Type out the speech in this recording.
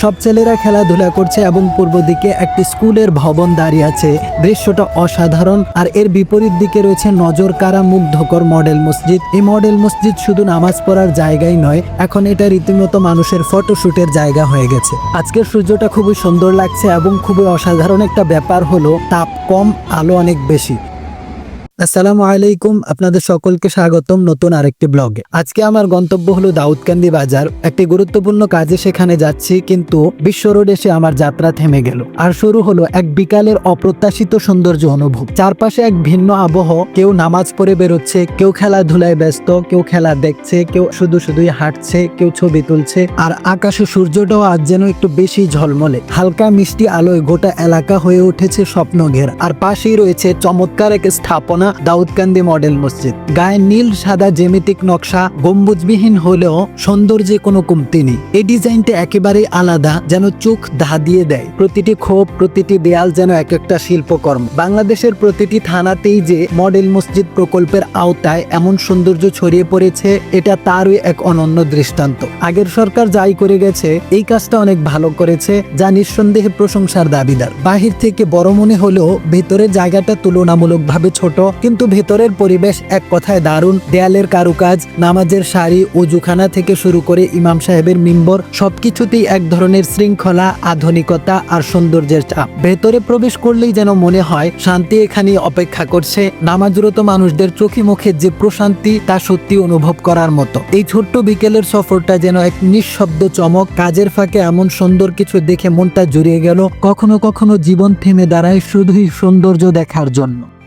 সব ছেলেরা খেলাধুলা করছে এবং পূর্ব দিকে একটি স্কুলের ভবন দাঁড়িয়ে আছে। দৃশ্যটা অসাধারণ আর এর বিপরীত দিকে রয়েছে নজর কারা মুগ্ধকর মডেল মসজিদ। এই মডেল মসজিদ শুধু নামাজ পড়ার জায়গাই নয়, এখন এটা রীতিমতো মানুষের ফটোশুটের জায়গা হয়ে গেছে। আজকের সূর্যটা খুবই সুন্দর লাগছে এবং খুবই অসাধারণ একটা ব্যাপার হলো, তাপ কম, আলো অনেক বেশি। আসসালামু আলাইকুম, আপনাদের সকলকে স্বাগতম নতুন আরেকটি ব্লগে। আজকে আমার গন্তব্য হলো দাউদকান্দি বাজার। একটি গুরুত্বপূর্ণ কাজে সেখানে যাচ্ছি, কিন্তু বিশ্ব রোড এসে আমার যাত্রা থেমে গেল। আর শুরু হলো এক বিকালের অপ্রত্যাশিত সৌন্দর্য অনুভব। চারপাশে এক ভিন্ন আবহ, কেউ নামাজ পড়ে বেরোচ্ছে, কেউ খেলাধুলায় ব্যস্ত, কেউ খেলা দেখছে, কেউ শুধু শুধুই হাঁটছে, কেউ ছবি তুলছে, আর আকাশে সূর্যটাও আজ যেন একটু বেশি ঝলমলে। হালকা মিষ্টি আলোয় গোটা এলাকা হয়ে উঠেছে স্বপ্ন ঘের আর পাশেই রয়েছে চমৎকার এক স্থাপনা দাউদকান্দি মডেল মসজিদ। গায়ে নীল, সাদা জেমিতিক নকশা, গম্বুজবিহীন হলেও সৌন্দর্যে কোনো কমতি নেই। এই ডিজাইনটা একেবারেই আলাদা, যেন চোখ ধা দিয়ে দেয়। প্রতিটি ক্ষোভ, প্রতিটি দেয়াল যেন এক একটা শিল্পকর্ম। বাংলাদেশের প্রতিটি থানাতেই যে মডেল মসজিদ প্রকল্পের আওতায় এমন সৌন্দর্য ছড়িয়ে পড়েছে, এটা তারই এক অনন্য দৃষ্টান্ত। আগের সরকার যাই করে গেছে, এই কাজটা অনেক ভালো করেছে, যা নিঃসন্দেহে প্রশংসার দাবিদার। বাহির থেকে বড় মনে হলেও ভেতরের জায়গাটা তুলনামূলকভাবে ছোট কিন্তু ভেতরের পরিবেশ এক কথায় দারুণ। দেয়ালের কারুকাজ, নামাজের শাড়ি অজুখানা থেকে শুরু করে ইমাম সাহেবের মিম্বর, সবকিছুতেই এক ধরনের শৃঙ্খলা, আধুনিকতা আর সৌন্দর্যের চাপ। ভেতরে প্রবেশ করলেই যেন মনে হয়, শান্তি এখানে অপেক্ষা করছে। নামাজরত মানুষদের চোখে মুখে যে প্রশান্তি, তা সত্যি অনুভব করার মতো। এই ছোট্ট বিকেলের সফরটা যেন এক নিঃশব্দ চমক। কাজের ফাঁকে এমন সুন্দর কিছু দেখে মনটা জুড়িয়ে গেল। কখনো কখনো জীবন থেমে দাঁড়ায় শুধুই সৌন্দর্য দেখার জন্য।